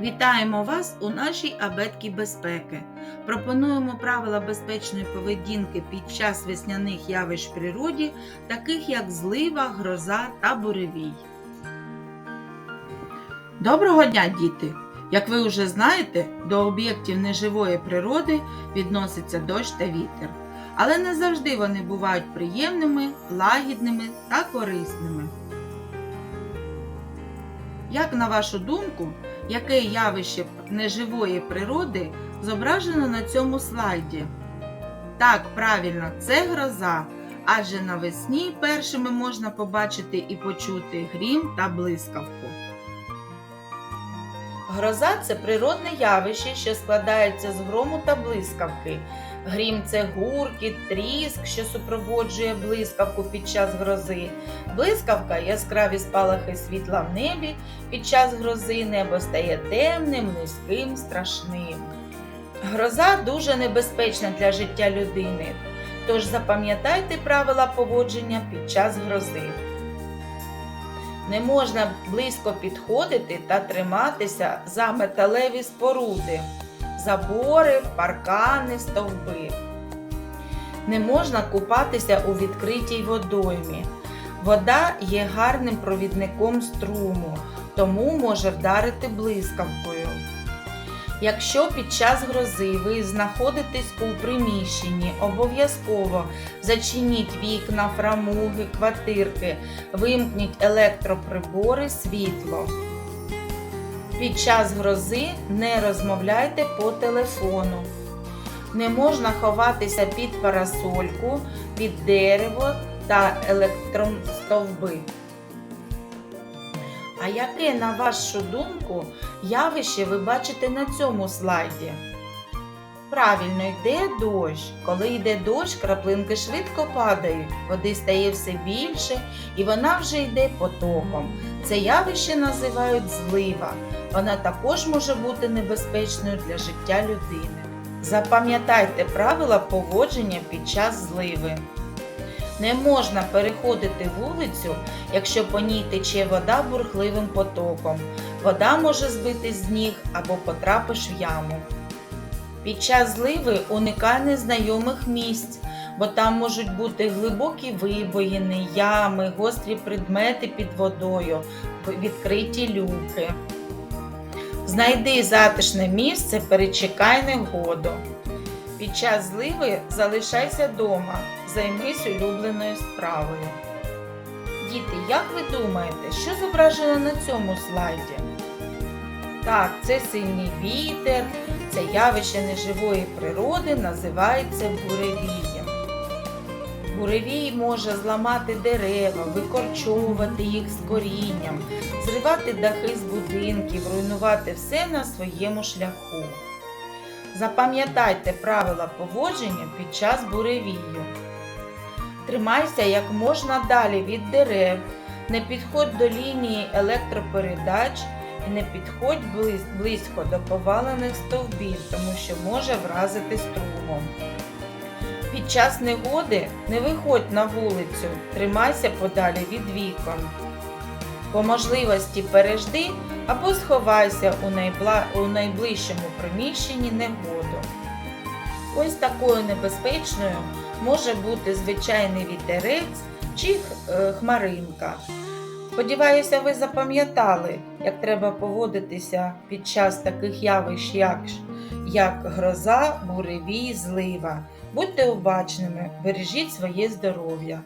Вітаємо вас у нашій абетці безпеки. Пропонуємо правила безпечної поведінки під час весняних явищ в природі, таких як злива, гроза та буревій. Доброго дня, діти! Як ви вже знаєте, до об'єктів неживої природи відноситься дощ та вітер. Але не завжди вони бувають приємними, лагідними та корисними. Як на вашу думку, яке явище неживої природи зображено на цьому слайді? Так, правильно, це гроза, адже навесні першими можна побачити і почути грім та блискавку. Гроза це природне явище, що складається з грому та блискавки. Грім це гуркіт, тріск, що супроводжує блискавку під час грози. Блискавка яскраві спалахи світла в небі. Під час грози небо стає темним, низьким, страшним. Гроза дуже небезпечна для життя людини. Тож запам'ятайте правила поводження під час грози. Не можна близько підходити та триматися за металеві споруди, забори, паркани, стовби. Не можна купатися у відкритій водоймі. Вода є гарним провідником струму, тому може вдарити блискавкою. Якщо під час грози ви знаходитесь у приміщенні, обов'язково зачиніть вікна, фрамуги, квартирки, вимкніть електроприбори, світло. Під час грози не розмовляйте по телефону. Не можна ховатися під парасольку, під дерево та електростовби. А яке, на вашу думку, явище ви бачите на цьому слайді? Правильно, йде дощ. Коли йде дощ, краплинки швидко падають, води стає все більше і вона вже йде потоком. Це явище називають злива. Вона також може бути небезпечною для життя людини. Запам'ятайте правила поводження під час зливи. Не можна переходити вулицю, якщо по ній тече вода бурхливим потоком. Вода може збити з ніг або потрапиш в яму. Під час зливи уникай незнайомих місць, бо там можуть бути глибокі вибоїни, ями, гострі предмети під водою, відкриті люки. Знайди затишне місце, перечекай негоду. Під час зливи залишайся вдома, займись улюбленою справою. Діти, як ви думаєте, що зображено на цьому слайді? Так, це сильний вітер, це явище неживої природи називається буревієм. Буревій може зламати дерева, викорчовувати їх з корінням, зривати дахи з будинків, руйнувати все на своєму шляху. Запам'ятайте правила поводження під час буревію. Тримайся як можна далі від дерев, не підходь до лінії електропередач і не підходь близ- близько до повалених стовбів, тому що може вразити струмом. Під час негоди не виходь на вулицю, тримайся подалі від вікон. По можливості пережди або сховайся у, найближчому приміщенні негоду. Ось такою небезпечною може бути звичайний вітерець чи е, хмаринка. Сподіваюся, ви запам'ятали, як треба поводитися під час таких явищ, як, як гроза, буревій, злива. Будьте обачними, бережіть своє здоров'я.